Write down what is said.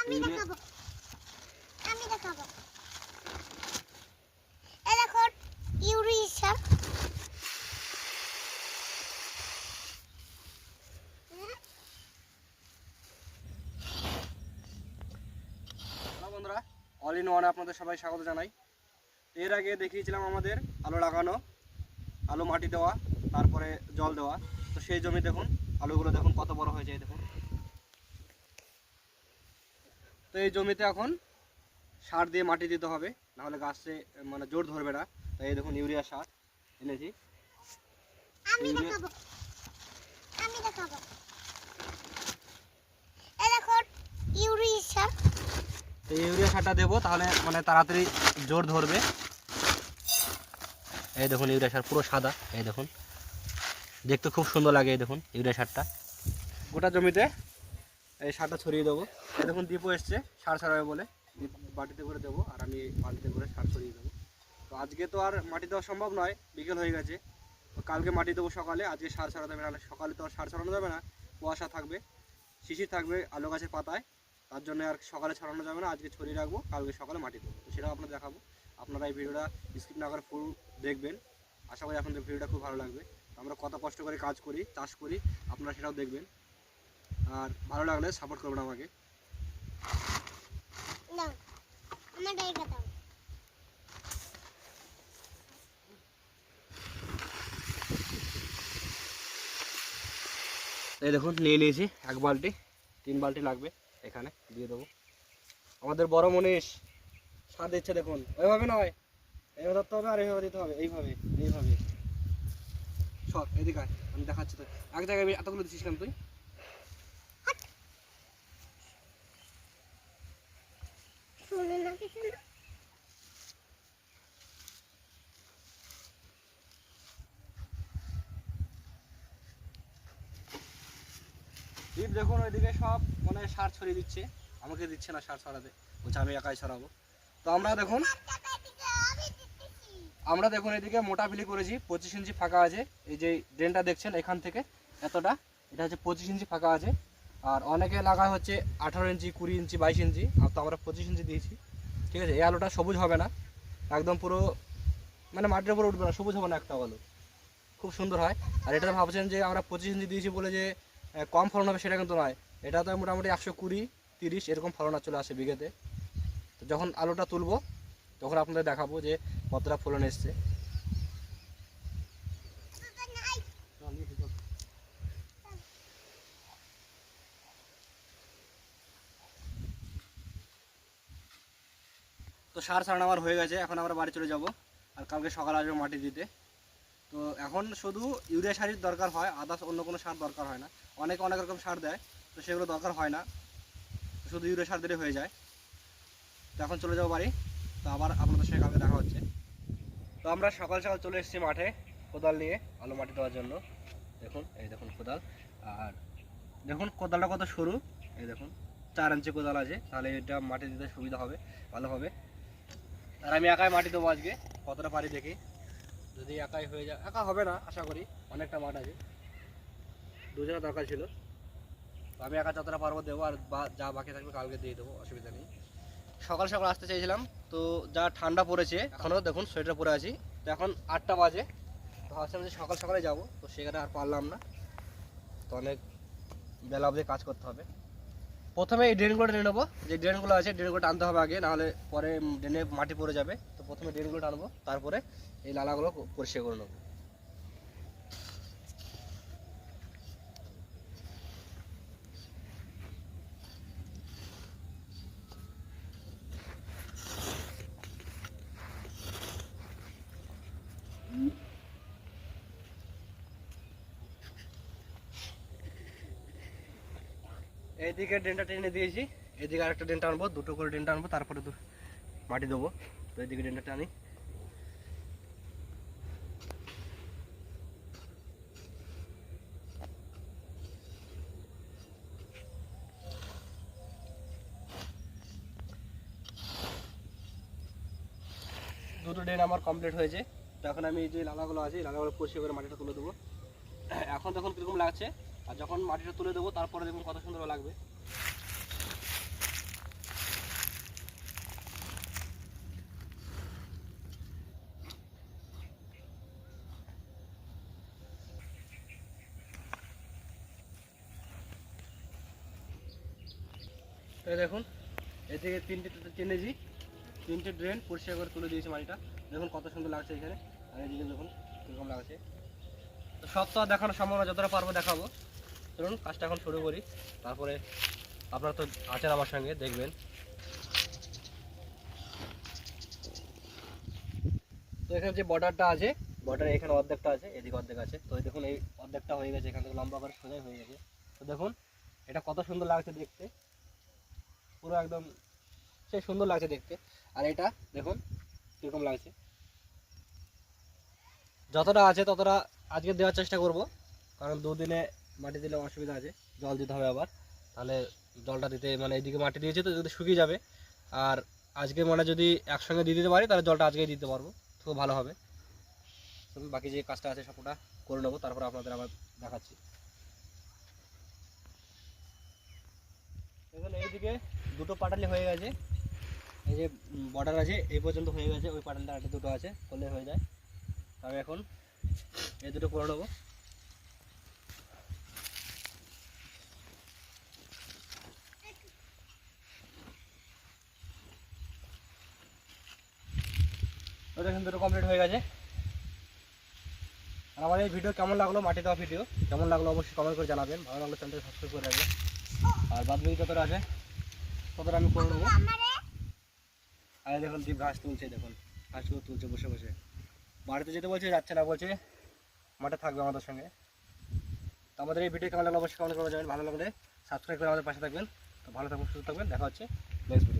আমি দেখাবো। আমি দেখাবো। এই দেখো ইউরিয়া সার বন্ধুরা অল ইন ওয়ানে আপনাদের সবাই স্বাগত জানাই। এর আগে দেখিয়েছিলাম আমাদের আলু লাগানো আলু মাটি দেওয়া তারপরে জল দেওয়া। তো সেই জমি দেখুন আলুগুলো দেখুন কত বড় হয়ে যায় দেখুন। তো এই জমিতে এখন সার দিয়ে মাটি দিতে হবে নাহলে গাছে মানে জোর ধরবে না। তাই এই দেখুন ইউরিয়া সার এনেছি। আমি দেখাবো। আমি দেখাবো। এই দেখো ইউরিয়া সার। তো এই ইউরিয়া সারটা দেবো তাহলে মানে তাড়াতাড়ি জোর ধরবে। এই দেখুন ইউরিয়া সার পুরো সাদা এই দেখুন। দেখতে খুব সুন্দর লাগে এই দেখুন ইউরিয়া সারটা। গোটা জমিতে এই সারটা ছড়িয়ে দেবো। এই দেখুন দীপও এসছে, সার ছড়াবে বলে। দীপ বাটিতে করে দেবো আর আমি বালতিতে করে সার ছড়িয়ে দেবো। তো আজকে তো আর মাটি দেওয়া সম্ভব নয়, বিকেল হয়ে গেছে। তো কালকে মাটি দেবো সকালে, আজকে সার ছড়াতে হবে নাহলে সকালে তো আর সার ছড়ানো যাবে না, কুয়াশা থাকবে, শিশির থাকবে, আলু গাছের পাতায়। তার জন্য আর সকালে ছড়ানো যাবে না, আজকে ছড়িয়ে রাখব, কালকে সকালে মাটি দেবো। সেটাও আপনার দেখাবো। আপনারা এই ভিডিওটা স্কিপ না করে ফুল দেখবেন। আশা করি আপনাদের ভিডিওটা খুব ভালো লাগবে। আমরা কত কষ্ট করে কাজ করি, চাষ করি, আপনারা সেটাও দেখবেন। আর ভালো লাগলে সাপোর্ট করবেন আমাকে। এই দেখুন নিয়ে নিয়েছি এক বালতি তিন বালতি লাগবে এখানে দিয়ে দেবো। আমাদের বড় মনীষ সার দিচ্ছে দেখুন ওইভাবে নয়। এইভাবে ধরতে হবে আর এইভাবে দিতে হবে এইভাবে এইভাবে। সব এদিকে আমি দেখাচ্ছি তো এক জায়গায় এতগুলো দিচ্ছিস কেন তুই শুনে না কিছু না দীপ দেখুন, ওইদিকে সব মানে সার ছড়িয়ে দিচ্ছে। আমাকে দিচ্ছে না সার ছড়াতে। বলছে, আমি একাই ছড়াবো। তো আমরা দেখুন আমরা দেখুন এদিকে মোটা বিলি করেছি, পঁচিশ ইঞ্চি ফাঁকা আছে। এই যে ড্রেনটা দেখছেন এখান থেকে, এতটা। এটা হচ্ছে পঁচিশ ইঞ্চি ফাঁকা আছে। আর অনেকে লাগা হচ্ছে আঠারো ইঞ্চি, কুড়ি ইঞ্চি, বাইশ ইঞ্চি। আর তো আমরা পঁচিশ ইঞ্চি দিয়েছি। ঠিক আছে? এই আলুটা সবুজ হবে না। একদম পুরো মানে মাটির উপরে উঠবে না, সবুজ হবে না একটা আলু। খুব সুন্দর হয়। আর এটা ভাবছেন যে আমরা পঁচিশ ইঞ্চি দিয়েছি বলে যে কম ফলন হবে সেটা কিন্তু নয়। এটা তো মোটামুটি একশো কুড়ি, তিরিশ এরকম ফলন চলে আসে বিঘেতে। তো যখন আলুটা তুলবো, তখন আপনাদের দেখাবো যে কতটা ফলন এসছে। তো সার ছাড়ানো আমার হয়ে গেছে, এখন আমরা বাড়ি চলে যাব আর কালকে সকাল আসবে মাটি দিতে। তো এখন শুধু ইউরিয়া সারের দরকার হয় আদার্স অন্য কোনো সার দরকার হয় না। অনেকে অনেক রকম সার দেয়, তো সেগুলো দরকার হয় না। শুধু ইউরিয়া সার দিলে হয়ে যায়। তো এখন চলে যাব বাড়ি, তো আবার আপনাদের সঙ্গে কালকে দেখা হচ্ছে। তো আমরা সকাল সকাল চলে এসেছি মাঠে কোদাল নিয়ে, আলু মাটি দেওয়ার জন্য। দেখুন, এই দেখুন কোদাল। আর দেখুন কোদালটা কত সরু। এই দেখুন, চার ইঞ্চি কোদাল আছে, তাহলে এটা মাটি দিতে সুবিধা হবে, ভালো হবে। আর আমি একাই মাটি দেবো আজকে, কতটা পারি দেখি। যদি একাই হয়ে যায়, একা হবে না, আশা করি, অনেকটা মাঠ আছে। দুজনের দরকার ছিল। তো আমি একা যতটা পারব দেবো, আর যা বাকি থাকবে কালকে দিয়ে দেবো, অসুবিধা নেই। সকাল সকাল আসতে চাইছিলাম তো যা ঠান্ডা পড়েছে এখনও দেখুন সোয়েটার পরে আছি। তো এখন আটটা বাজে, তো ভাবছিলাম যে সকাল সকালে যাব, তো সেখানে আর পারলাম না। তো অনেক বেলা অবধি কাজ করতে হবে। প্রথমে এই ড্রেনগুলো টেনে নেব। যে ড্রেনগুলো আছে ড্রেনগুলো টানতে হবে আগে, নাহলে পরে ড্রেনে মাটি পড়ে যাবে। তো প্রথমে ড্রেনগুলো টানবো তারপরে এই নালাগুলো পরিষ্কার করে নেব। এইদিকে ড্রেনটা টেনে দিয়েছি এদিকে আরেকটা ড্রেনটা আনব, দুটো করে ড্রেনটা আনব, তারপরে মাটি দেবো। তো এইদিকে ড্রেনটা টানি। দুটো ড্রেন আমার কমপ্লিট হয়েছে। তো এখন আমি যে লালাগুলো আছে লালাগুলো পরিষ্কার করে মাটিটা তুলে দেবো। এখন তখন কীরকম লাগছে। আর যখন মাটিটা তুলে দেবো, তারপরে দেখুন কত সুন্দর লাগবে। দেখুন এ থেকে তিনটে চেনেছি তিনটে ড্রেন পরিষ্কার করে তুলে দিয়েছি মাটিটা। দেখুন কত সুন্দর লাগছে এখানে। আর এদিকে দেখুন কীরকম লাগছে। তো সব তো দেখানো সম্ভব যতটা পারব দেখাবো। চলুন কাজটা এখন শুরু করি। তারপরে আপনারা তো আছেন আমার সঙ্গে দেখবেন। তো এখানে যে বর্ডারটা আছে, বর্ডারে এখানে অর্ধেকটা আছে, এদিকে অর্ধেক আছে। তো দেখুন, এই অর্ধেকটা হয়ে গেছে, এখান থেকে লম্বা করে সোজাই হয়ে গেছে। তো দেখুন, এটা কত সুন্দর লাগছে দেখতে। পুরো একদম, সে সুন্দর লাগছে দেখতে। আর এটা, দেখুন, কীরকম লাগছে। যতটা আছে ততটা আজকে দেওয়ার চেষ্টা করব, কারণ দুদিনে মাটি দিলে অসুবিধা আছে, জল দিতে হবে আবার। তাহলে জলটা দিতে মানে এইদিকে মাটি দিয়েছে তো যদি শুকিয়ে যাবে। আর আজকে মানে যদি একসঙ্গে দিয়ে দিতে পারি, তাহলে জলটা আজকেই দিতে পারব। খুব ভালো হবে। বাকি যে কাজটা আছে, সবটা করে নেব, তারপর আপনাদের আবার দেখাচ্ছি। দেখুন, এইদিকে দুটো পাটালি হয়ে গেছে। এই যে বর্ডার আছে, এই পর্যন্ত হয়ে গেছে। ওই পাটালটা একটা দুটো আছে, করলে হয়ে যায়। তবে এখন এই দুটো করে নেব। দেখুন, দুটো কমপ্লিট হয়ে গেছে। আর আমার এই ভিডিও কেমন লাগল মাটি দেওয়া ভিডিও কেমন লাগল অবশ্যই কমেন্ট করে জানাবেন। ভালো লাগল চ্যানেলটা সাবস্ক্রাইব করে রাখবেন। আর বাদ বাকি যতটা আছে, ততটা আমি করে নেব। আর দেখুন দীপ ঘাস তুলছে, দেখুন, ঘাসগুলো তুলছে বসে বসে। বাড়িতে যেতে বলছে, যাচ্ছে না, বলছে, মাঠে থাকবে আমাদের সঙ্গে। তো আমাদের এই ভিডিও কেমন লাগল অবশ্যই কমেন্ট করে যাবেন ভালো লাগলে সাবস্ক্রাইব করে আমাদের পাশে থাকবেন। তো ভালো থাকবেন, সুস্থ থাকবেন। দেখা হচ্ছে নেক্সট ভিডিও